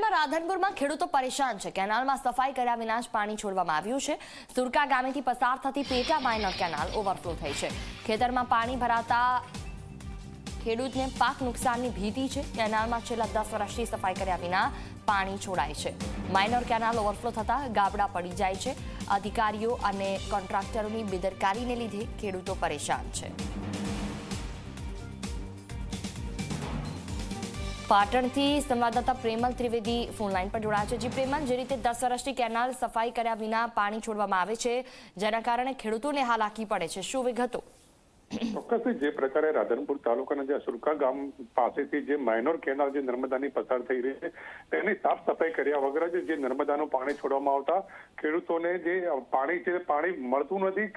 પાટણમાં રાધનપુરમાં ખેડૂતો પરેશાન છે. કેનાલમાં સફાઈ કર્યા વિના જ પાણી છોડવામાં આવ્યું છે. સુરકા ગામેથી પસાર થતી પેટા માઇનર કેનાલ ઓવરફ્લો થઈ છે. ખેતરમાં પાણી ભરાતા ખેડૂતને પાક નુકસાનની ભીતિ છે. કેનાલમાં છેલ્લા દસ વર્ષથી સફાઈ કર્યા વિના પાણી છોડાય છે. માઇનર કેનાલ ઓવરફ્લો થતા ગાબડા પડી જાય છે. અધિકારીઓ અને કોન્ટ્રાક્ટરોની બેદરકારીને લીધે ખેડૂતો પરેશાન છે. પાટણથી સંવાદદાતા પ્રેમલ ત્રિવેદી ફોનલાઈન પર જોડાયા છે. જી પ્રેમલ, જે રીતે દસ વર્ષની કેનાલ સફાઈ કર્યા વિના પાણી છોડવામાં આવે છે, જેના કારણે ખેડૂતોને હાલાકી પડે છે. શું વિગતો? ચોક્કસથી જે પ્રકારે રાધનપુર તાલુકાના જે સુરકા ગામ પાસેથી જે માઇનોર કેનાલ જે નર્મદાની પસાર થઈ રહી છે, તેની સાફ સફાઈ કર્યા વગર જ જે નર્મદાનું પાણી છોડવામાં આવતા ખેડૂતોને જે પાણી છે પાણી મળતું નથી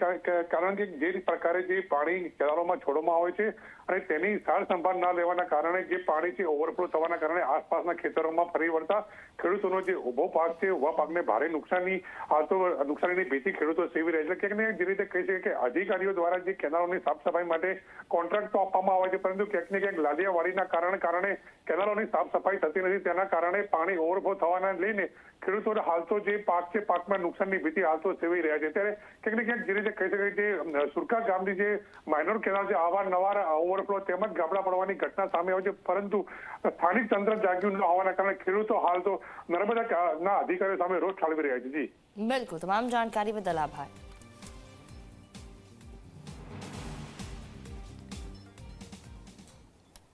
કારણ કે જે પ્રકારે જે પાણી કેનાલોમાં છોડવામાં આવે છે અને તેની સાર સંભાળ ના લેવાના કારણે જે પાણી છે ઓવરફ્લો થવાના કારણે આસપાસના ખેતરોમાં ફરી વળતા ખેડૂતોનો જે ઊભો પાક છે ઊભા પાકને ભારે નુકસાની, આ તો નુકસાનીની ભીતિ ખેડૂતો સેવી રહે છે. ક્યાંક ને જે રીતે કહી શકાય કે અધિકારીઓ દ્વારા જે કેનાલોની સાફ સફાઈ માટે કોન્ટ્રાક્ટ તો આપવામાં આવે છે, પરંતુ ક્યાંક ને ક્યાંક લાલિયાવાડીના કારણે કારણે કેનાલોની સાફ સફાઈ થતી નથી. તેના કારણે પાણી ઓવરફ્લો થવાના લઈને ખેડૂતોને હાલ જે પાક છે, પાકમાં નુકસાનની ભીતિ હાલ સેવી રહ્યા છે. ત્યારે ક્યાંક ને ક્યાંક જે કહી શકાય જે સુરખા ગામની જે માઇનોર કેનાલ છે અવારનવાર ઓવરફ્લો તેમજ ગાબડા પડવાની ઘટના સામે આવે છે. પરંતુ સ્થાનિક તંત્ર જાગ્યું ન હોવાના કારણે ખેડૂતો હાલ તો નર્મદા ના અધિકારીઓ સામે રોષ ઠાલવી રહ્યા છે. જી. બિલકુલ. તમામ જાણકારી બદલ આભાર.